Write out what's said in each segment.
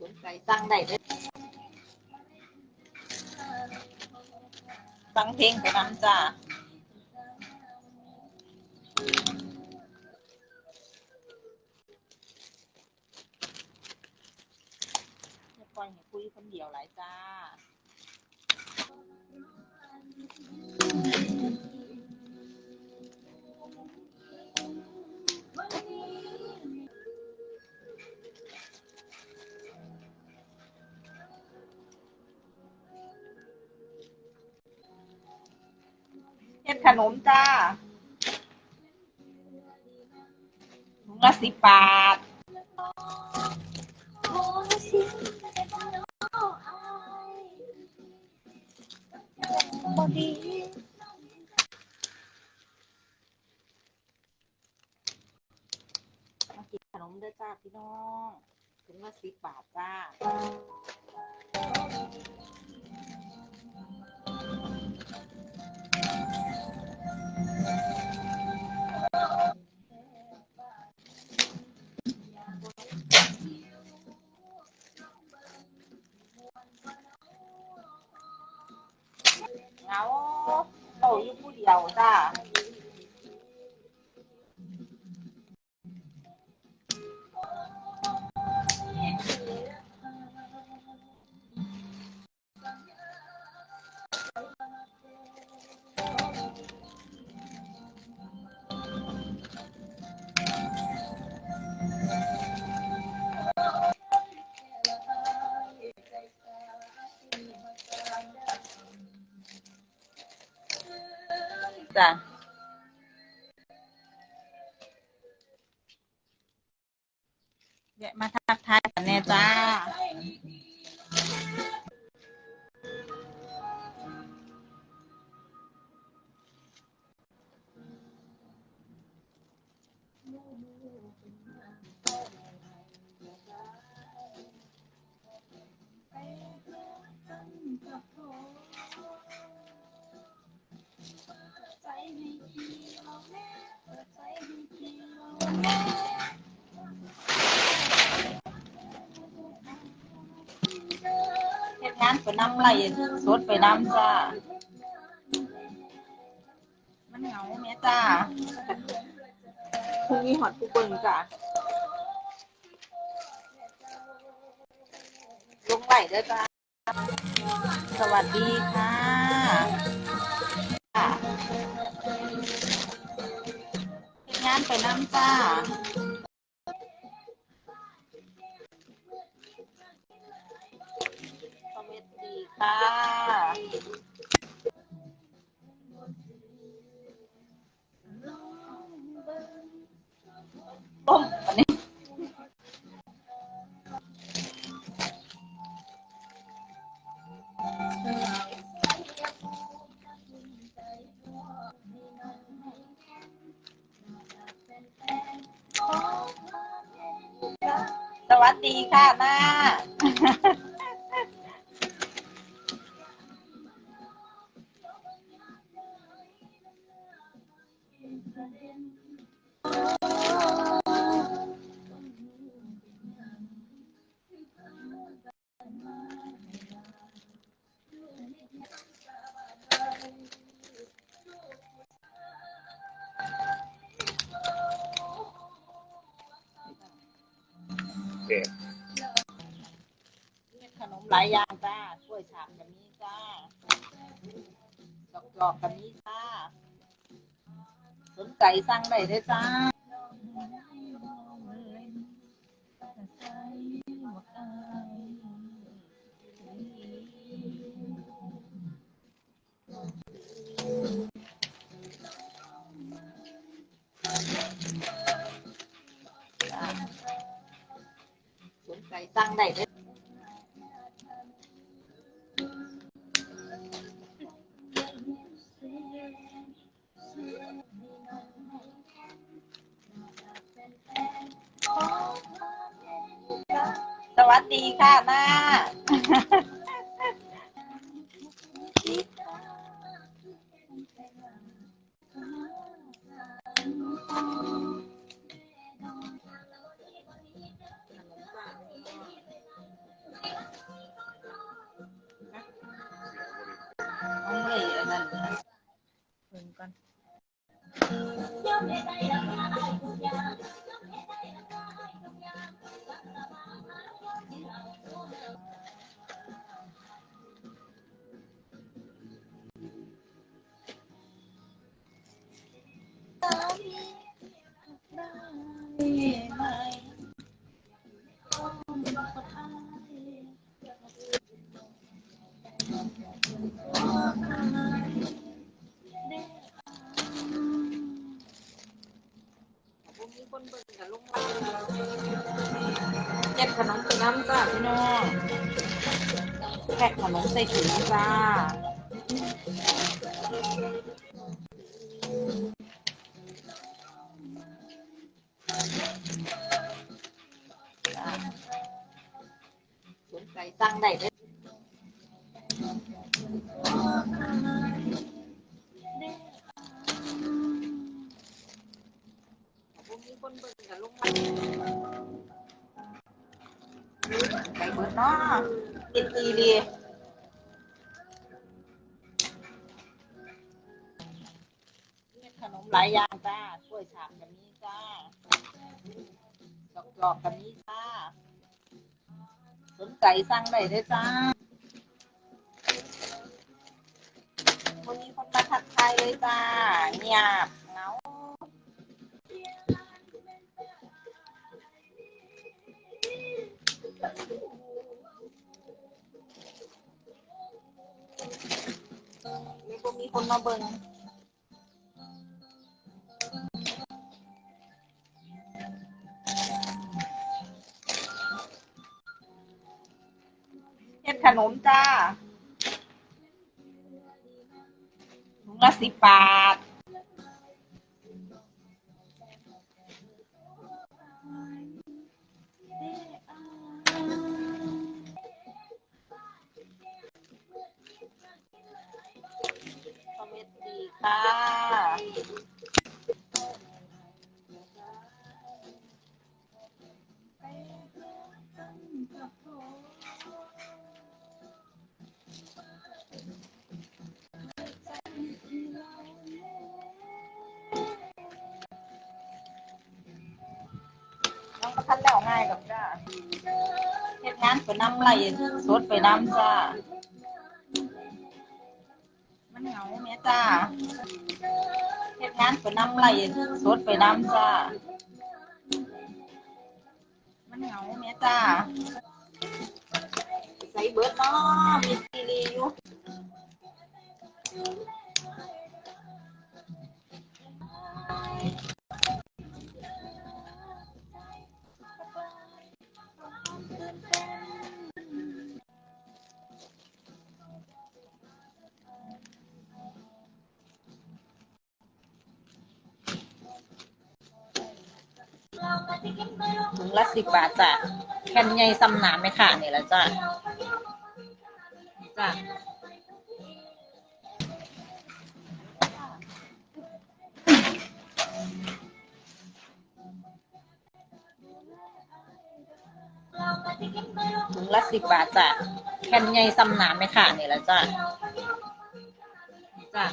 สนใจสั่งได้เด้อสั่งเพลงไปน้ำจ้าอย่าปล่อยให้คุยคนเดียวหลายจ้า ฮ็ดขนมจ้าถุงละสิบบาทพอดีมากินขนมด้อจ้าพี่น้องถุงละสิบบาทจ้า เหงาเรา อานไปน้ำไรสดไปน้ำจ้า มันเหงาแม่จ้าพรุ่งนี้หอดผู้เบิ่งจ้าลงไหลเด้อจ้า สวัสดีค่ะงานไปน้ำจ้า ค่ะ ต้มอันนี้สวัสดีค่ะหน้าายอย่างจ้ากล้วยฉาบกับนี้จ้าดอกจอกกับนี้จ้าสนใจสั่งได้เลยจ้าจ้าสนใจสั่งได้เลย สวัสดีค่ะหน้า คนเบิ่งกับลุงมาเก็บขนมไปน้ำจ้าพี่น้องแพ็คขนมใส่ถุงจ้าสนใจสั่งได้เด้ บิดเนาะติดอีดีขนมหลายอย่างจ้ากล้วยฉาบกับนี้จ้าดอกจอกกับนี้จ้า สนใจสั่งได้เลยจ้าวันนี้คนมาทักทายเลยจ้าเงียบ มีคนมาเบิ่งเฮ็ดขนมจ้าถุงละสิบบาท เฮ็ดงานไปน้ำไหลสดไปน้ำจ้า มันเหงาแม่จ้าเฮ็ดงานไปน้ำไหลสดไปน้ำจ้า มันเหงาแม่จ้า ใส่เบิร์ดเนาะมีซีรีอยู่ ละสิบบาทจ้ะแผ่นใหญ่ซ้ำหนามไหมค่ะนี่แหละจ้ะจ้ะถุงละสิบบาทจ้ะแผ่นใหญ่ซ้ำหนามไหมค่ะนี่แหละจ้ะจ้ะ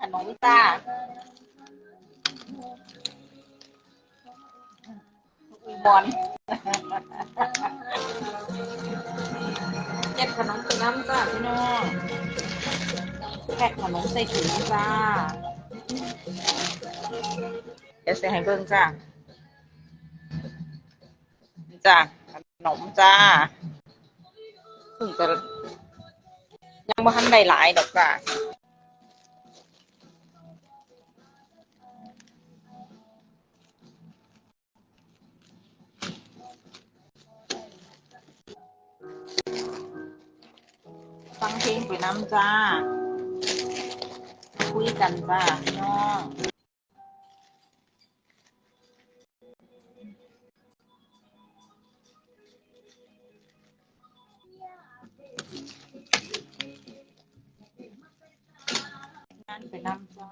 ขนมจ้าอุยบอลเก็บขนมไปน้ำจ้าพี่น้องแพ็คขนมใส่ถุงจ้าเดี๋ยวใส่ให้เบิ่งจ้าจ้าขนมจ้าถึงจะยังบ่ทันได้หลายดอกจ้า ฟังเพลงไปน้ำจ้า คุยกันจ้าพี่น้องงานไปน้ำจ้า